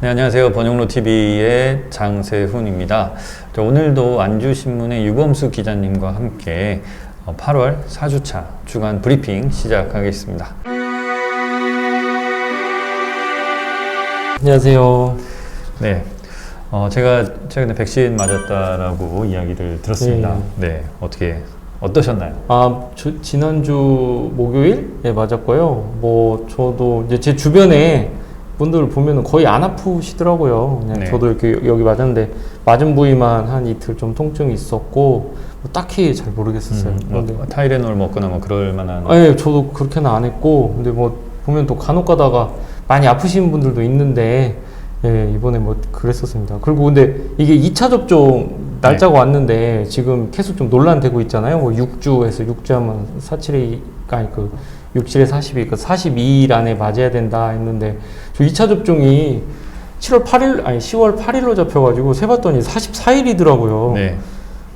네, 안녕하세요. 번영로 TV의 장세훈입니다. 자, 오늘도 안주신문의 유범수 기자님과 함께 어, 8월 4주차 주간 브리핑 시작하겠습니다. 안녕하세요. 네. 어, 제가 최근에 백신 맞았다라고 이야기를 들었습니다. 네. 어떻게, 어떠셨나요? 아, 저- 지난주 목요일에 맞았고요. 뭐, 저도 이제 제 주변에 분들 보면은 거의 안 아프시더라고요. 그냥 네. 저도 이렇게 여기 맞았는데, 맞은 부위만 한 이틀 좀 통증이 있었고, 뭐 딱히 잘 모르겠었어요. 음, 뭐, 근데, 타이레놀 먹거나 뭐 그럴 만한. 아, 예, 저도 그렇게는 안 했고, 근데 뭐, 보면 또 간혹 가다가 많이 아프신 분들도 있는데, 예, 이번에 뭐 그랬었습니다. 그리고 근데 이게 2차 접종 날짜가 네. 왔는데 지금 계속 좀 논란되고 있잖아요. 뭐 6주에서 6주 하면 47이, 아니 그 67에 42, 그 42일 안에 맞아야 된다 했는데 저 2차 접종이 7월 8일, 아니 10월 8일로 잡혀가지고 세봤더니 44일이더라고요. 네.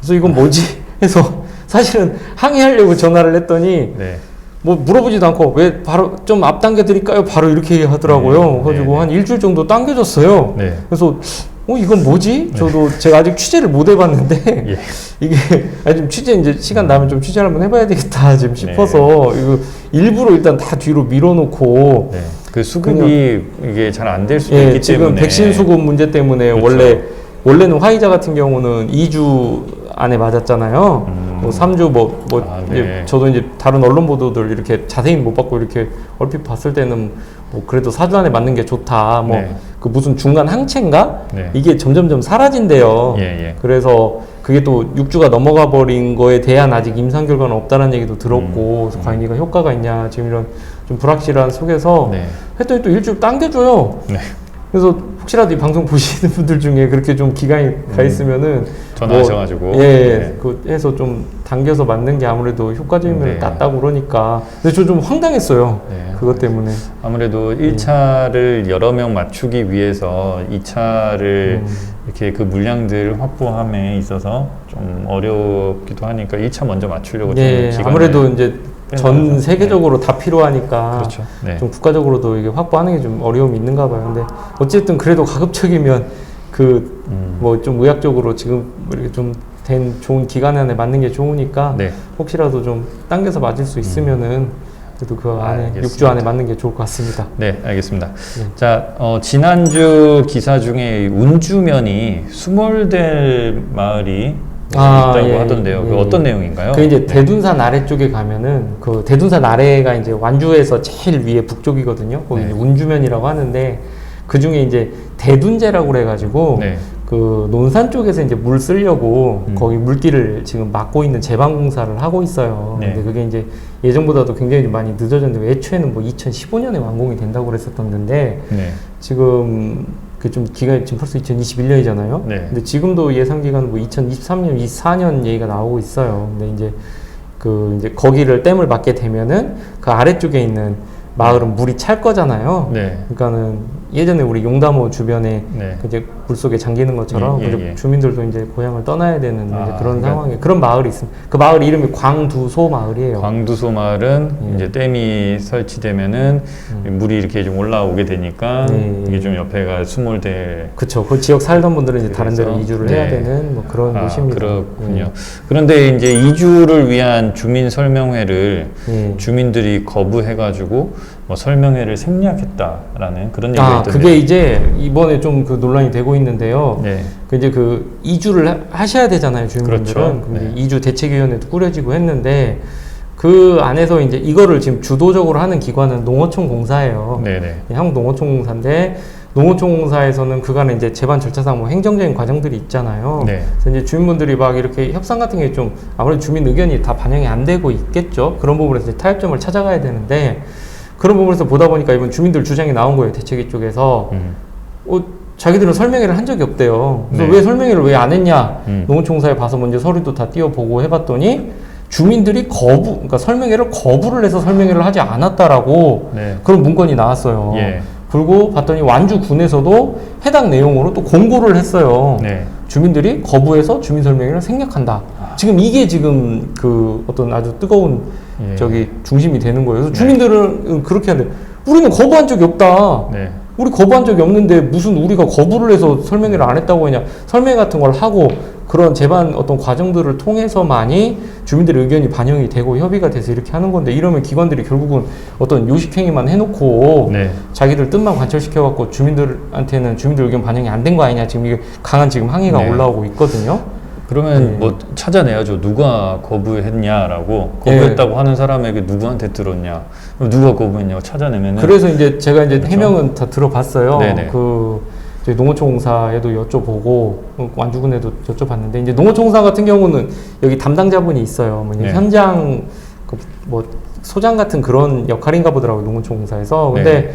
그래서 이건 뭐지? 해서 사실은 항의하려고 전화를 했더니 네. 뭐 물어보지도 않고 왜 바로 좀 앞당겨 드릴까요? 바로 이렇게 하더라고요. 네, 그래가지고 네, 한 일주일 정도 당겨줬어요. 네. 그래서 어 이건 뭐지? 저도 제가 아직 취재를 못 해봤는데 예. 이게 아니 좀 취재 이제 시간 나면 좀 취재를 한번 해봐야 되겠다 지금 네. 싶어서 이거 일부러 일단 다 뒤로 밀어놓고 네. 그 수급이 이게 잘 안 될 수도 예 있기 지금 때문에. 백신 수급 문제 때문에 그렇죠. 원래 원래는 화이자 같은 경우는 2주 안에 맞았잖아요. 음. 뭐 3주 뭐, 뭐 아, 이제 네. 저도 이제 다른 언론 보도들 이렇게 자세히는 못 봤고 이렇게 얼핏 봤을 때는 뭐 그래도 4주 안에 맞는 게 좋다. 뭐 네. 그 무슨 중간 항체인가? 네. 이게 점점점 사라진대요. 예, 예. 그래서 그게 또 6주가 넘어가 버린 거에 대한 아직 임상 결과는 없다는 얘기도 들었고 음. 그래서 과연 이가 효과가 있냐 지금 이런 좀 불확실한 속에서 네. 했더니 또 일주일 당겨줘요. 네. 그래서 혹시라도 이 방송 보시는 분들 중에 그렇게 좀 기간이 가 음. 있으면은 전화하셔가지고. 뭐, 예, 네. 그 해서 좀 당겨서 맞는 게 아무래도 효과적인 면을 네. 땄다고 그러니까 근데 저 좀 황당했어요. 네. 그것 때문에. 아무래도 1차를 여러 명 맞추기 위해서 2차를 음. 이렇게 그 물량들 확보함에 있어서 좀 어렵기도 하니까 1차 먼저 맞추려고 좀 예, 기간을 아무래도 이제 전 거죠. 세계적으로 다 필요하니까 그렇죠. 네. 좀 국가적으로도 이게 확보하는 게 좀 어려움이 있는가 봐요. 근데 어쨌든 그래도 가급적이면 그 음. 뭐좀 의학적으로 지금 이렇게 좀 된 좋은 기간 안에 맞는 게 좋으니까 네. 혹시라도 좀 당겨서 맞을 수 있으면은 그래도 그 안에 알겠습니다. 6주 안에 맞는 게 좋을 것 같습니다. 네, 알겠습니다. 네. 자, 어, 지난주 기사 중에 운주면이 수몰될 마을이 아, 있다고 예, 하던데요. 그 예. 어떤 내용인가요? 그 이제 네. 대둔산 아래쪽에 가면은 그 대둔산 아래가 이제 완주에서 제일 위에 북쪽이거든요. 거기 네. 운주면이라고 하는데 그 중에 이제 대둔제라고 그래가지고 네. 그 논산 쪽에서 이제 물 쓰려고 음. 거기 물길을 지금 막고 있는 제방 공사를 하고 있어요. 네. 근데 그게 이제 예전보다도 굉장히 좀 많이 늦어졌는데 애초에는 뭐 2015년에 완공이 된다고 그랬었던데 네. 지금 그 좀 기간이 지금 벌써 2021년이잖아요. 네. 근데 지금도 예상 기간은 뭐 2023년, 24년 얘기가 나오고 있어요. 근데 이제 그 이제 거기를 댐을 막게 되면은 그 아래쪽에 있는 마을은 물이 찰 거잖아요. 네. 그러니까는 예전에 우리 용담호 주변에 네. 그 이제 물 속에 잠기는 것처럼 예, 예, 이제 예. 주민들도 이제 고향을 떠나야 되는 이제 아, 그런 그러니까 상황에 그런 마을이 있습니다. 그 마을 이름이 광두소 마을이에요. 광두소 마을은 예. 이제 댐이 설치되면은 음. 물이 이렇게 좀 올라오게 되니까 네. 이게 좀 옆에가 수몰될 그쵸. 그 지역 살던 분들은 이제 다른 데로 이주를 네. 해야 되는 뭐 그런 아, 곳입니다. 그렇군요. 그런데 이제 이주를 위한 주민 설명회를 예. 예. 주민들이 거부해가지고 뭐 설명회를 생략했다라는 그런 얘기가 아, 있던데. 그게 이제 이번에 좀 그 논란이 되고 있는 데요. 네. 그 이제 그 이주를 하- 하셔야 되잖아요, 주민분들은. 그렇죠. 네. 이주 대책위원회도 꾸려지고 했는데 그 안에서 이제 이거를 지금 주도적으로 하는 기관은 농어촌 공사예요. 네네. 한국 농어촌 공사인데 농어촌 공사에서는 그간에 이제 제반 절차상 뭐 행정적인 과정들이 있잖아요. 네. 그래서 이제 주민분들이 막 이렇게 협상 같은 게 좀 아무래도 주민 의견이 다 반영이 안 되고 있겠죠. 그런 부분에서 이제 타협점을 찾아가야 되는데 그런 부분에서 보다 보니까 이번 주민들 주장이 나온 거예요. 대책위 쪽에서 음. 어, 자기들은 설명회를 한 적이 없대요. 그래서 네. 왜 설명회를 왜 안 했냐? 음. 농어촌사에 봐서 먼저 서류도 다 띄워보고 해봤더니 주민들이 거부, 그러니까 설명회를 거부를 해서 설명회를 하지 않았다라고 네. 그런 문건이 나왔어요. 예. 그리고 봤더니 완주군에서도 해당 내용으로 또 공고를 했어요. 네. 주민들이 거부해서 주민 설명회를 생략한다. 지금 이게 지금 그 어떤 아주 뜨거운 예. 저기 중심이 되는 거예요. 그래서 네. 주민들은 그렇게 하는데 우리는 거부한 적이 없다. 네. 우리 거부한 적이 없는데 무슨 우리가 거부를 해서 설명회를 안 했다고 하냐 설명 같은 걸 하고 그런 제반 어떤 과정들을 통해서만이 주민들의 의견이 반영이 되고 협의가 돼서 이렇게 하는 건데 이러면 기관들이 결국은 어떤 요식행위만 해놓고 네. 자기들 뜻만 관철시켜갖고 주민들한테는 주민들 의견 반영이 안 된 거 아니냐 지금 이게 강한 지금 항의가 네. 올라오고 있거든요. 그러면 네. 뭐 찾아내야죠. 누가 거부했냐라고 거부했다고 하는 사람에게 누구한테 들었냐, 누가 거부했냐고 찾아내면은 그래서 이제 제가 이제 그렇죠. 해명은 다 들어봤어요. 네네. 그 저희 농어촌공사에도 여쭤보고 어, 완주군에도 여쭤봤는데 이제 농어촌공사 같은 경우는 여기 담당자분이 있어요. 뭐 네. 현장 그 뭐 소장 같은 그런 역할인가 보더라고요. 농어촌공사에서. 근데 네.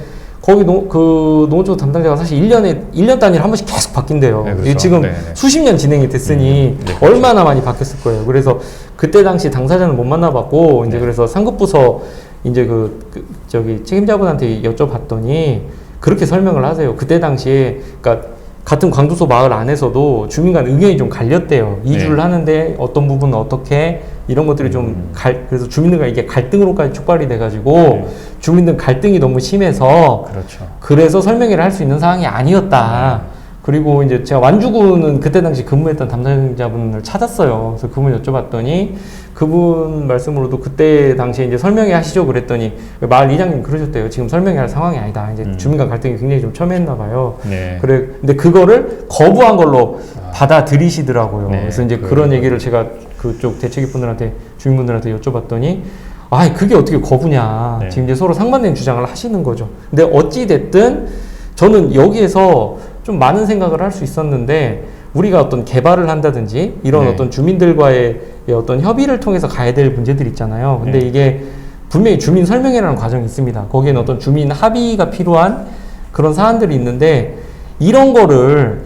거기 농, 그 농어촌 담당자가 사실 1년에 1년 단위로 한 번씩 계속 바뀐대요. 네, 그렇죠. 지금 네, 네. 수십 년 진행이 됐으니 음, 네, 그렇죠. 얼마나 많이 바뀌었을 거예요. 그래서 그때 당시 당사자는 못 만나봤고 이제 네. 그래서 상급 부서 이제 그, 그 저기 책임자분한테 여쭤봤더니 그렇게 설명을 하세요. 그때 당시에 그러니까 같은 광주소 마을 안에서도 주민 간 의견이 좀 갈렸대요. 이주를 네. 하는데 어떤 부분은 어떻게 이런 것들이 좀 음. 갈, 그래서 주민들과 이게 갈등으로까지 촉발이 돼가지고 네. 주민들 갈등이 너무 심해서 그렇죠. 그래서 설명회를 할 수 있는 상황이 아니었다. 그리고 이제 제가 완주군은 그때 당시 근무했던 담당자분을 찾았어요. 그래서 그분 여쭤봤더니 그분 말씀으로도 그때 당시에 이제 설명회 하시죠 그랬더니 마을 이장님 그러셨대요. 지금 설명회 할 상황이 아니다. 이제 음. 주민 간 갈등이 굉장히 좀 첨예했나 봐요. 네. 그래. 근데 그거를 거부한 걸로 받아들이시더라고요. 네, 그래서 이제 그- 그런 얘기를 제가 그쪽 대책위 분들한테 주민분들한테 여쭤봤더니 아 그게 어떻게 거부냐. 네. 지금 이제 서로 상반된 주장을 하시는 거죠. 근데 어찌 됐든 저는 여기에서 좀 많은 생각을 할 수 있었는데 우리가 어떤 개발을 한다든지 이런 네. 어떤 주민들과의 어떤 협의를 통해서 가야 될 문제들 있잖아요. 근데 네. 이게 분명히 주민 설명회라는 과정이 있습니다. 거기에는 어떤 주민 합의가 필요한 그런 사안들이 있는데 이런 거를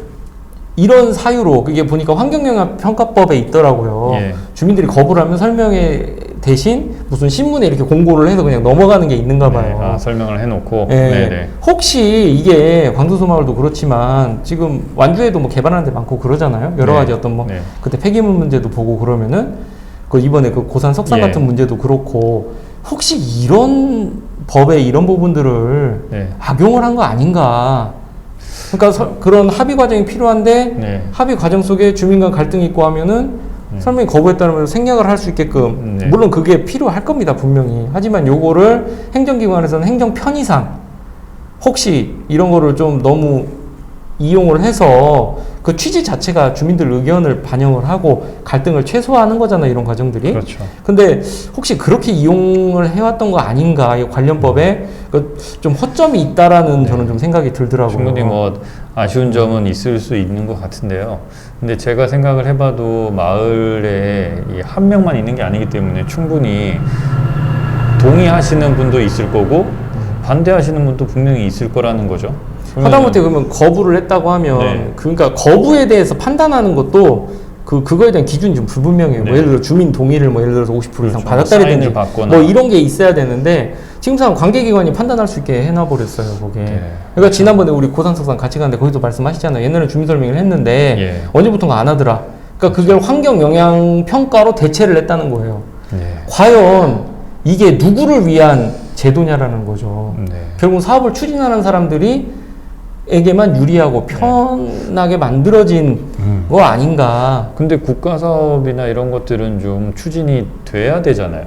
이런 사유로 그게 보니까 환경영향 평가법에 있더라고요. 예. 주민들이 거부를 하면 설명회 대신 무슨 신문에 이렇게 공고를 해서 그냥 넘어가는 게 있는가 네. 봐요. 아, 설명을 해놓고. 예. 네. 네. 혹시 이게 광주소 마을도 그렇지만 지금 완주에도 뭐 개발하는 데 많고 그러잖아요. 여러 네. 가지 어떤 뭐 네. 그때 폐기물 문제도 보고 그러면은 그 이번에 그 고산 석산 예. 같은 문제도 그렇고 혹시 이런 법에 이런 부분들을 네. 악용을 한 거 아닌가? 그러니까 서- 그런 합의 과정이 필요한데 네. 합의 과정 속에 주민 간 갈등이 있고 하면은 음. 설명이 거부했다면 생략을 할 수 있게끔 음, 네. 물론 그게 필요할 겁니다 분명히 하지만 요거를 행정기관에서는 행정 편의상 혹시 이런 거를 좀 너무 이용을 해서 그 취지 자체가 주민들 의견을 반영을 하고 갈등을 최소화하는 거잖아요 이런 과정들이 그렇죠. 근데 혹시 그렇게 이용을 해왔던 거 아닌가 이 관련법에 그좀 허점이 있다라는 저는 좀 생각이 들더라고요. 네. 충분히 뭐 아쉬운 점은 있을 수 있는 것 같은데요. 근데 제가 생각을 해봐도 마을에 이한 명만 있는 게 아니기 때문에 충분히 동의하시는 분도 있을 거고 반대하시는 분도 분명히 있을 거라는 거죠. 하다못해 그러면 거부를 했다고 하면 네. 그러니까 거부에 대해서 판단하는 것도 그 그거에 대한 기준이 좀 불분명해요. 뭐 네. 예를 들어 주민 동의를 뭐 예를 들어서 50% 이상 그렇죠. 받았다든지 사인을 받거나. 뭐 이런 게 있어야 되는데 지금 상황 관계기관이 판단할 수 있게 해놔 버렸어요. 거기에. 네. 그러니까 지난번에 우리 고산석산 같이 갔는데 거기도 말씀하시잖아요. 옛날에 주민 설명을 했는데 예. 언제부턴가 안 하더라. 그러니까 그걸 환경 영향 평가로 대체를 했다는 거예요. 네. 과연 이게 누구를 위한 제도냐라는 거죠. 네. 결국 사업을 추진하는 사람들이 에게만 유리하고 편하게 만들어진 음. 거 아닌가. 근데 국가 사업이나 이런 것들은 좀 추진이 돼야 되잖아요.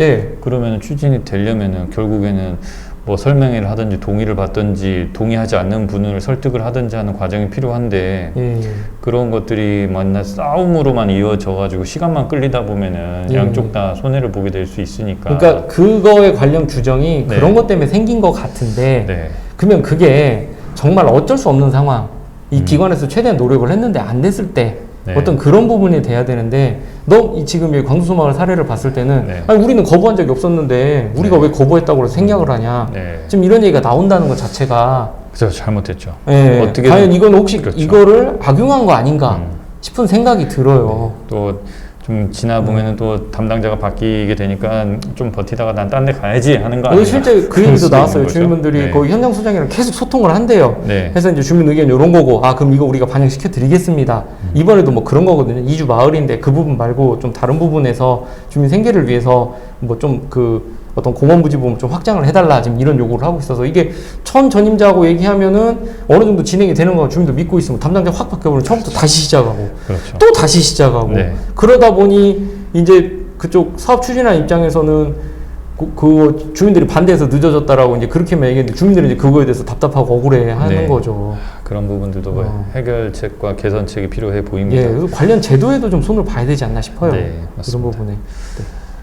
예. 그러면 추진이 되려면은 결국에는 뭐 설명회를 하든지 동의를 받든지 동의하지 않는 분을 설득을 하든지 하는 과정이 필요한데 예. 그런 것들이 만나 싸움으로만 이어져 가지고 시간만 끌리다 보면은 예. 양쪽 다 손해를 보게 될 수 있으니까 그러니까 그거에 관련 규정이 네. 그런 것 때문에 생긴 것 같은데 네. 그러면 그게 정말 어쩔 수 없는 상황. 이 음. 기관에서 최대한 노력을 했는데 안 됐을 때 네. 어떤 그런 부분이 돼야 되는데 너이 지금 이 광주소 마을 사례를 봤을 때는 네. 아니 우리는 거부한 적이 없었는데 우리가 네. 왜 거부했다고 해서 생략을 하냐 네. 지금 이런 얘기가 나온다는 것 자체가 그래서 잘못했죠. 예, 어떻게든- 과연 이건 혹시 그렇죠. 이거를 악용한 거 아닌가 음. 싶은 생각이 들어요. 또 좀 지나 보면은 또 담당자가 바뀌게 되니까 좀 버티다가 난 딴 데 가야지 하는 거 아니에요? 실제 그 얘기도 나왔어요. 주민분들이 네. 거기 현장 소장이랑 계속 소통을 한대요. 네. 그래서 이제 주민 의견 이런 거고, 아 그럼 이거 우리가 반영시켜 드리겠습니다. 음. 이번에도 뭐 그런 거거든요. 이주 마을인데 그 부분 말고 좀 다른 부분에서 주민 생계를 위해서 뭐 좀 그 어떤 공원 부지 부분 좀 확장을 해달라 지금 이런 요구를 하고 있어서 이게 천 전임자하고 얘기하면은 어느 정도 진행이 되는 거 주민들 믿고 있으면 담당자 확 바뀌어버리면 처음부터 다시 시작하고 그렇죠. 또 다시 시작하고 네. 그러다 보니 이제 그쪽 사업 추진한 입장에서는 그, 그 주민들이 반대해서 늦어졌다라고 이제 그렇게만 얘기했는데 주민들은 이제 그거에 대해서 답답하고 억울해하는 네. 거죠. 그런 부분들도 뭐 어. 해결책과 개선책이 필요해 보입니다. 예, 관련 제도에도 좀 손을 봐야 되지 않나 싶어요. 네, 맞습니다. 부분에.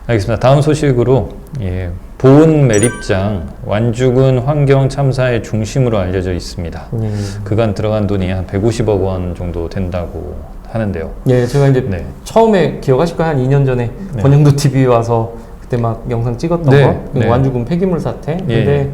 알겠습니다. 다음 소식으로 예, 보은 매립장 완주군 환경 참사의 중심으로 알려져 있습니다. 예. 그간 들어간 돈이 한 150억 원 정도 된다고 하는데요. 예, 제가 이제 네. 처음에 기억하실 거예요. 한 2년 전에 네. 권영도 TV에 와서 그때 막 영상 찍었던 네, 거. 그 네. 완주군 폐기물 사태. 예. 근데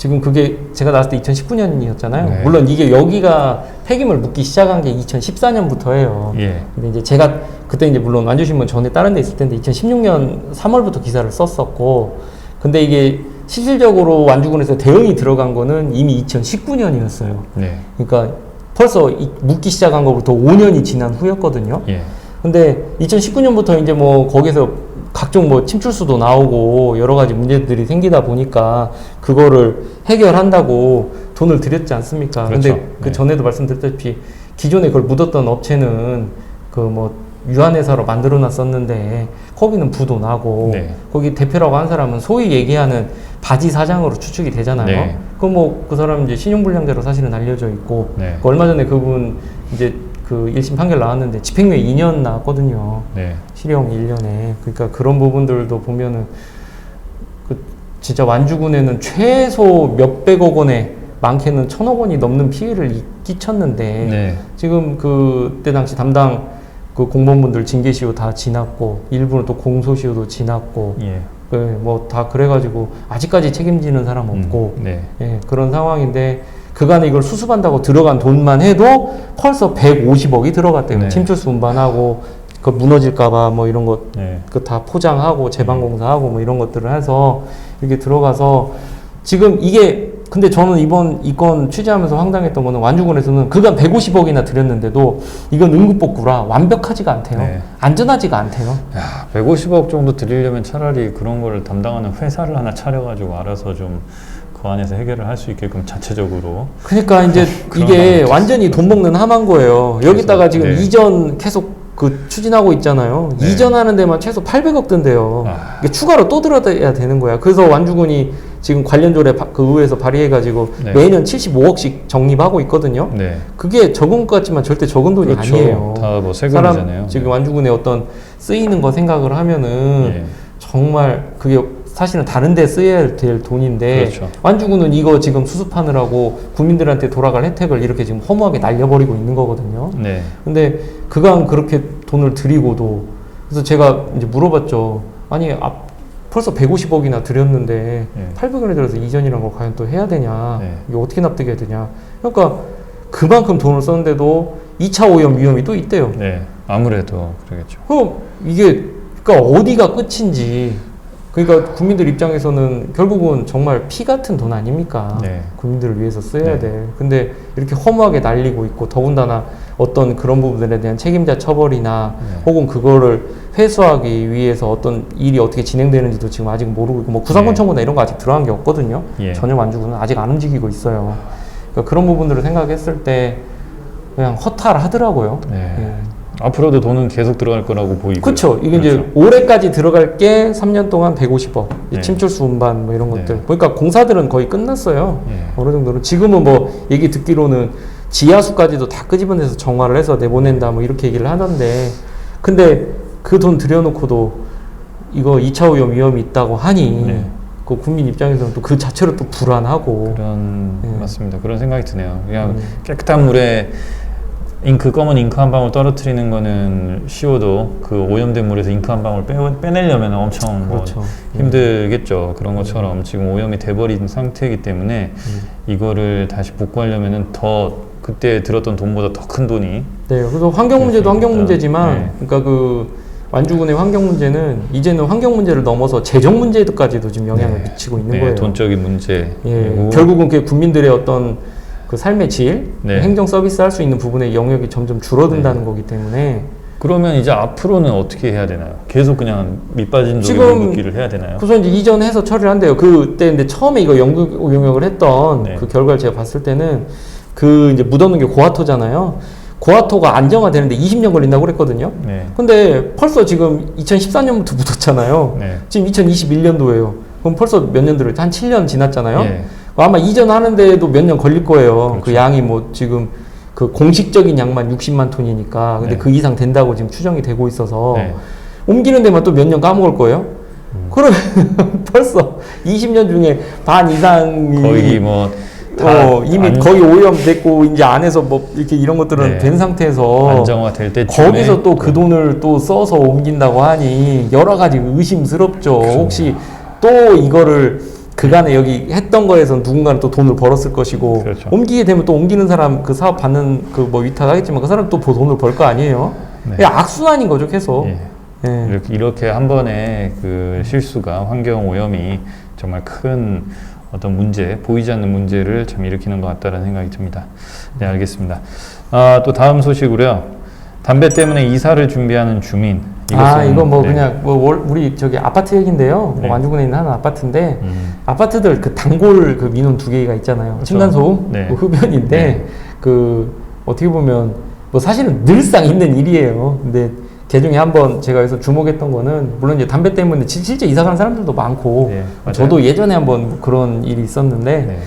지금 그게 제가 나왔을 때 2019년이었잖아요. 네. 물론 이게 여기가 폐기물 묻기 시작한 게 2014년부터예요. 예. 근데 이제 제가 그때 이제 물론 완주신문 전에 다른 데 있을 텐데 2016년 3월부터 기사를 썼었고 근데 이게 실질적으로 완주군에서 대응이 들어간 거는 이미 2019년이었어요. 네. 그러니까 벌써 이 묻기 시작한 거부터 5년이 지난 후였거든요. 예. 근데 2019년부터 이제 뭐 거기서 각종 뭐 침출수도 나오고 여러 가지 문제들이 생기다 보니까 그거를 해결한다고 돈을 들였지 않습니까? 그렇죠. 근데 그 네. 전에도 말씀드렸다시피 기존에 그걸 묻었던 업체는 그 뭐 유한회사로 만들어 놨었는데 거기는 부도 나고 네. 거기 대표라고 한 사람은 소위 얘기하는 바지 사장으로 추측이 되잖아요. 네. 그뭐그 사람 이제 신용불량자로 사실은 알려져 있고 네. 그 얼마 전에 그분 이제 그 1심 판결 나왔는데 집행유예 2년 나왔거든요. 네. 실형 1년에. 그러니까 그런 부분들도 보면은 그 진짜 완주군에는 최소 몇백억 원에 많게는 천억 원이 넘는 피해를 이- 끼쳤는데 네. 지금 그때 당시 담당 그 공무원분들 징계시효 다 지났고 일부는 또 공소시효도 지났고 예. 뭐다 그래가지고 아직까지 책임지는 사람 없고 음, 네. 예, 그런 상황인데 그간에 이걸 수습한다고 들어간 돈만 해도 벌써 150억이 들어갔대요. 네. 침출수 운반하고 그 무너질까봐 뭐 이런 것 네. 그다 포장하고 재방공사하고 뭐 이런 것들을 해서 이렇게 들어가서 지금 이게 근데 저는 이번 이 건 취재하면서 황당했던 거는 완주군에서는 그간 150억이나 들였는데도 이건 응급복구라 완벽하지가 않대요. 네. 안전하지가 않대요. 야, 150억 정도 드리려면 차라리 그런 거를 담당하는 회사를 하나 차려가지고 알아서 좀 그 안에서 해결을 할 수 있게끔 자체적으로 그러니까 이제 이게 완전히 돈 먹는 함한 거예요. 여기다가 지금 네. 이전 계속 그 추진하고 있잖아요. 네. 이전하는 데만 최소 800억 든대요. 아. 추가로 또 들어야 되는 거야. 그래서 완주군이 지금 관련 조례 바- 그 의회에서 발의해가지고 네. 매년 75억씩 적립하고 있거든요. 네. 그게 적은 것 같지만 절대 적은 돈이 그렇죠. 아니에요. 다뭐 사람 세금이잖아요. 지금 완주군의 어떤 쓰이는 거 생각을 하면은 예. 정말 그게 사실은 다른 데 쓰여야 될 돈인데 그렇죠. 완주군은 이거 지금 수습하느라고 국민들한테 돌아갈 혜택을 이렇게 지금 허무하게 날려버리고 있는 거거든요. 네. 근데 그간 그렇게 돈을 들이고도 그래서 제가 이제 물어봤죠. 아니 앞 벌써 150억이나 들였는데 네. 800원에 들어서 이전이란 걸 과연 또 해야 되냐? 네. 이거 어떻게 납득해야 되냐? 그러니까 그만큼 돈을 썼는데도 2차 오염 위험이 또 있대요. 네. 아무래도 그러겠죠. 그럼 이게 그러니까 어디가 끝인지 그러니까 국민들 입장에서는 결국은 정말 피 같은 돈 아닙니까? 네. 국민들을 위해서 써야 네. 돼. 근데 이렇게 허무하게 날리고 있고 더군다나 어떤 그런 부분들에 대한 책임자 처벌이나 네. 혹은 그거를 회수하기 위해서 어떤 일이 어떻게 진행되는지도 지금 아직 모르고 있고 뭐 구상권 네. 청구나 이런 거 아직 들어간 게 없거든요. 예. 전혀 완주군은 아직 안 움직이고 있어요. 그러니까 그런 부분들을 생각했을 때 그냥 허탈하더라고요. 네. 예. 앞으로도 돈은 계속 들어갈 거라고 보이고. 그렇죠. 이게 이제 올해까지 들어갈 게 3년 동안 150억. 이 네. 침출수 운반 뭐 이런 것들. 네. 그러니까 공사들은 거의 끝났어요. 예. 어느 정도는 지금은 뭐 얘기 듣기로는 지하수까지도 다 끄집어내서 정화를 해서 내보낸다 뭐 이렇게 얘기를 하던데 근데 그 돈 들여놓고도 이거 2차 오염 위험이 있다고 하니 네. 그 국민 입장에서는 또 그 자체로 또 불안하고 그런 네. 맞습니다. 그런 생각이 드네요. 그냥 음. 깨끗한 물에 잉크 검은 잉크 한 방울 떨어뜨리는 거는 쉬워도 그 오염된 물에서 잉크 한 방울 빼, 빼내려면 엄청 뭐 그렇죠. 힘들겠죠. 그런 것처럼 지금 오염이 돼버린 상태이기 때문에 음. 이거를 다시 복구하려면은 더 그때 들었던 돈보다 더 큰 돈이 네, 그래서 환경 문제도 환경. 문제지만, 네. 그러니까 그 완주군의 환경 문제는 이제는 환경 문제를 넘어서 재정 문제까지도 지금 영향을 네. 미치고 있는 네, 거예요. 돈적인 문제 예, 그리고 결국은 그 국민들의 어떤 그 삶의 질, 네. 행정 서비스 할 수 있는 부분의 영역이 점점 줄어든다는 네. 거기 때문에 그러면 이제 앞으로는 어떻게 해야 되나요? 계속 그냥 밑빠진 지금 물붓기를 해야 되나요? 우선 이제 이전해서 처리를 한대요. 그때 근데 처음에 이거 연구 용역을 했던 네. 그 결과를 제가 봤을 때는 그 이제 묻어놓은 게 고아토잖아요. 고아토가 안정화되는데 20년 걸린다고 그랬거든요. 네. 근데 벌써 지금 2014년부터 묻었잖아요. 네. 지금 2021년도예요. 그럼 벌써 몇 년 들어? 한 7년 지났잖아요. 예. 아마 이전하는데도 몇 년 걸릴 거예요. 그 그렇죠. 양이 뭐 지금 그 공식적인 양만 60만 톤이니까 근데 네. 그 이상 된다고 지금 추정이 되고 있어서 네. 옮기는 데만 또 몇 년 까먹을 거예요. 음. 그러면 벌써 20년 중에 반 이상이 거의 뭐다 어, 이미 안- 거의 오염됐고 이제 안에서 뭐 이렇게 이런 것들은 네. 된 상태에서 안정화 될 때쯤에 거기서 또 그 돈을 또 써서 옮긴다고 하니 여러 가지 의심스럽죠. 그렇죠. 혹시 또 이거를 그간에 여기 했던 거에서 누군가는 또 돈을 벌었을 것이고 그렇죠. 옮기게 되면 또 옮기는 사람 그 사업 받는 그 뭐 위탁하겠지만 그 사람 또 돈을 벌 거 아니에요. 네. 악순환인 거죠, 계속. 예. 예. 이렇게, 이렇게 한 번의 그 실수가 환경 오염이 정말 큰 어떤 문제, 보이지 않는 문제를 참 일으키는 것 같다는 생각이 듭니다. 네, 알겠습니다. 아, 또 다음 소식으로요. 담배 때문에 이사를 준비하는 주민. 아, 이거 뭐 네. 그냥 뭐 월- 우리 저기 아파트 얘긴데요. 네. 완주군에 있는 한 아파트인데 음, 아파트들 그 단골 그 민원 두 개가 있잖아요. 그렇죠. 층간소음, 네. 그 흡연인데 네. 그 어떻게 보면 뭐 사실은 늘상 있는 일이에요. 근데 그 중에 한 번 제가 여기서 주목했던 거는 물론 이제 담배 때문에 실- 실제 이사 가는 사람들도 많고 네. 저도 예전에 한번 그런 일이 있었는데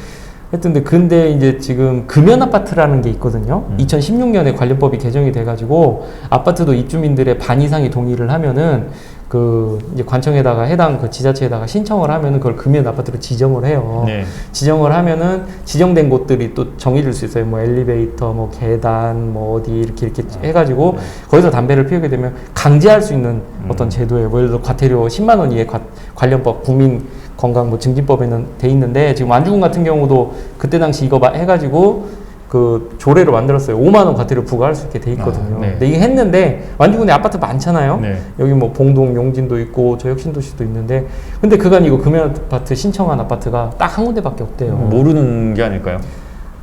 네. 하여튼 근데 근데 이제 지금 금연 아파트라는 게 있거든요. 음. 2016년에 관련법이 개정이 돼가지고 아파트도 입주민들의 반 이상이 동의를 하면은 그 이제 관청에다가 해당 그 지자체에다가 신청을 하면은 그걸 금연 아파트로 지정을 해요. 네. 지정을 하면은 지정된 곳들이 또 정해질 수 있어요. 뭐 엘리베이터, 뭐 계단, 뭐 어디 이렇게 이렇게 해가지고 거기서 담배를 피우게 되면 강제할 수 있는 음. 어떤 제도예요. 뭐 예를 들어 과태료 10만 원 이하 과- 관련법 국민 건강 뭐 증진법에는 돼 있는데 지금 완주군 같은 경우도 그때 당시 이거 마- 해가지고 그 조례로 만들었어요. 5만 원 과태료 부과할 수 있게 돼 있거든요. 아, 네. 근데 이게 했는데 완주군에 아파트 많잖아요. 네. 여기 뭐 봉동 용진도 있고 저 혁신도시도 있는데 근데 그간 이거 금연 아파트 신청한 아파트가 딱 한 군데밖에 없대요. 모르는 게 아닐까요?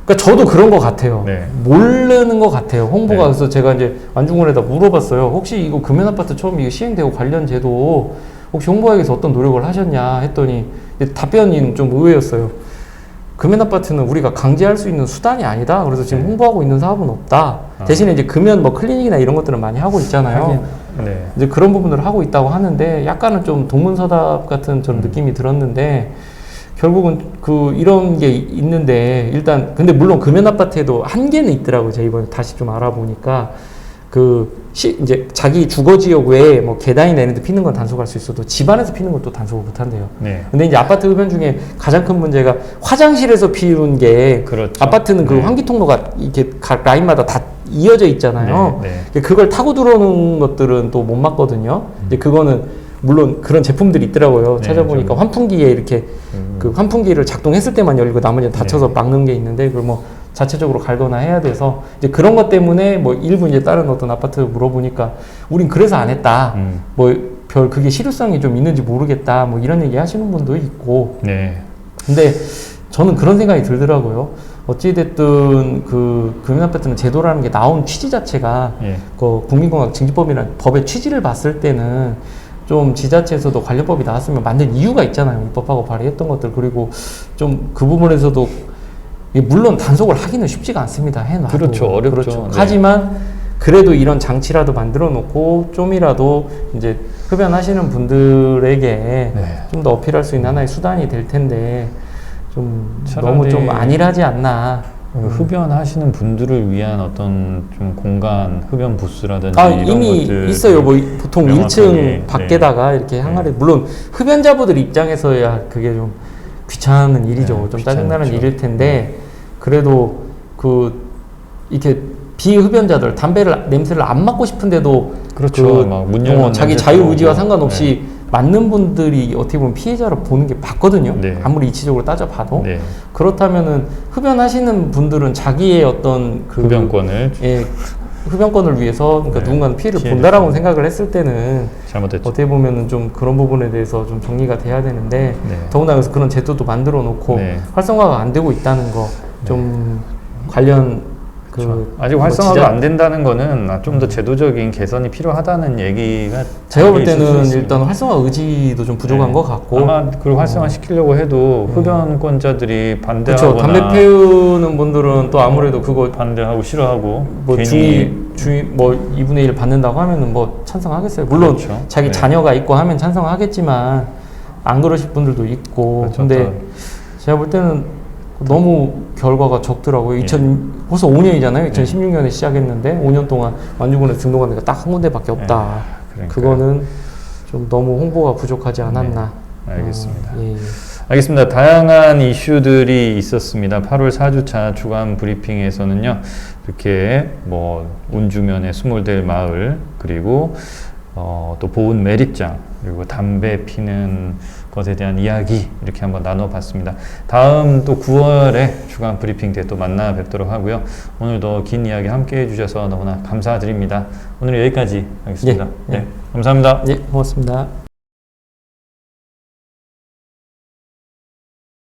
그러니까 저도 그런 것 같아요. 네. 모르는 것 같아요. 홍보가 네. 그래서 제가 이제 완주군에다 물어봤어요. 혹시 이거 금연 아파트 처음 이거 시행되고 관련 제도 혹시 홍보하기 위해서 어떤 노력을 하셨냐 했더니 답변이 좀 의외였어요. 금연 아파트는 우리가 강제할 수 있는 수단이 아니다. 그래서 지금 네. 홍보하고 있는 사업은 없다. 아. 대신에 이제 금연 뭐 클리닉이나 이런 것들은 많이 하고 있잖아요. 네. 이제 그런 부분들을 하고 있다고 하는데 약간은 좀 동문서답 같은 좀 음. 느낌이 들었는데 결국은 그 이런 게 이- 있는데 일단 근데 물론 금연 아파트에도 한계는 있더라고요. 제가 이번에 다시 좀 알아보니까 그 시, 이제 자기 주거 지역 외에 뭐 계단이나 이런 데 피는 건 단속할 수 있어도 집안에서 피는 건또 단속을 못 한대요. 네. 근데 이제 아파트 흡연 중에 가장 큰 문제가 화장실에서 피우는 게 그렇죠. 아파트는 그 네. 환기 통로가 이렇게 각 라인마다 다 이어져 있잖아요. 네, 네. 그걸 타고 들어오는 것들은 또 못 막거든요. 근데 그거는 물론 그런 제품들이 있더라고요. 네, 찾아보니까 좀- 환풍기에 이렇게 음. 그 환풍기를 작동했을 때만 열리고 나머지는 닫혀서 네. 막는 게 있는데 그걸 뭐 자체적으로 갈거나 해야 돼서 이제 그런 것 때문에 뭐 일부 이제 다른 어떤 아파트 물어보니까 우린 그래서 안 했다. 음. 뭐별 그게 실효성이 좀 있는지 모르겠다. 뭐 이런 얘기 하시는 분도 있고 네. 근데 저는 그런 생각이 들더라고요. 어찌됐든 그 금연 아파트는 제도라는 게 나온 취지 자체가 예. 그 국민건강 증진법이라는 법의 취지를 봤을 때는 좀 지자체에서도 관련법이 나왔으면 만든 이유가 있잖아요. 입법하고 발의했던 것들 그리고 좀 그 부분에서도 물론 단속을 하기는 쉽지가 않습니다. 해놔도 그렇죠. 어렵죠. 네. 하지만 그래도 이런 장치라도 만들어 놓고 좀이라도 이제 흡연하시는 분들에게 네. 좀더 어필할 수 있는 하나의 수단이 될 텐데 좀 너무 좀 안일하지 않나. 그 흡연하시는 분들을 위한 어떤 좀 공간 흡연 부스라든지 아 이런 이미 것들 있어요. 뭐 보통 명확하게, 1층 네. 밖에다가 이렇게 항아리 물론 흡연자분들 입장에서야 그게 좀 귀찮은 일이죠. 네, 좀 짜증나는 귀찮죠. 일일 텐데 그래도 그 이렇게 비흡연자들 담배를 냄새를 안 맡고 싶은데도 그렇죠. 열면 어, 자기 자유 의지와. 상관없이 맞는 분들이 어떻게 보면 피해자로 보는 게 맞거든요. 네. 아무리 이치적으로 따져봐도 네. 그렇다면은 흡연하시는 분들은 자기의 어떤 그 흡연권을 예, 흡연권을 위해서 그러니까 네, 누군가는 피해를 본다라고 좀- 생각을 했을 때는 잘못했죠. 어떻게 보면은 좀 그런 부분에 대해서 좀 정리가 돼야 되는데 네. 더군다나 그래서 그런 제도도 만들어 놓고 네. 활성화가 안 되고 있다는 거 좀 관련 그 아직 뭐 활성화가 지자- 안 된다는 거는 아, 좀더 제도적인 개선이 필요하다는 얘기가 제가 볼 때는. 일단 활성화 의지도 좀 부족한 네. 것 같고 아마 그걸 활성화 시키려고 해도 흡연권자들이 그렇죠. 반대하거나 담배 피우는 분들은 또 아무래도 그거 반대하고 싫어하고 뭐 괜히 중위 뭐 2분의 1 받는다고 하면은 뭐 찬성하겠어요. 물론 그렇죠. 자기 네. 자녀가 있고 하면 찬성하겠지만 안 그러실 분들도 있고 그렇죠. 근데 또 제가 볼 때는 너무 결과가 적더라고요. 예. 2000 벌써 5년이잖아요. 2016년에 시작했는데 5년 동안 완주군에 등록한 데가 딱 한 군데밖에 없다. 그러니까요. 그거는 좀 너무 홍보가 부족하지 않았나. 네, 알겠습니다. 어, 예. 알겠습니다. 다양한 이슈들이 있었습니다. 8월 4주차 주간 브리핑에서는요, 이렇게 뭐 운주면에 수몰될 마을 그리고 어, 또 보은 매립장 그리고 담배 피는 것에 대한 이야기 이렇게 한번 나눠봤습니다. 다음 또 9월에 주간 브리핑 때 또 만나 뵙도록 하고요. 오늘도 긴 이야기 함께 해주셔서 너무나 감사드립니다. 오늘 여기까지 하겠습니다. 예, 예. 네, 감사합니다. 예, 고맙습니다.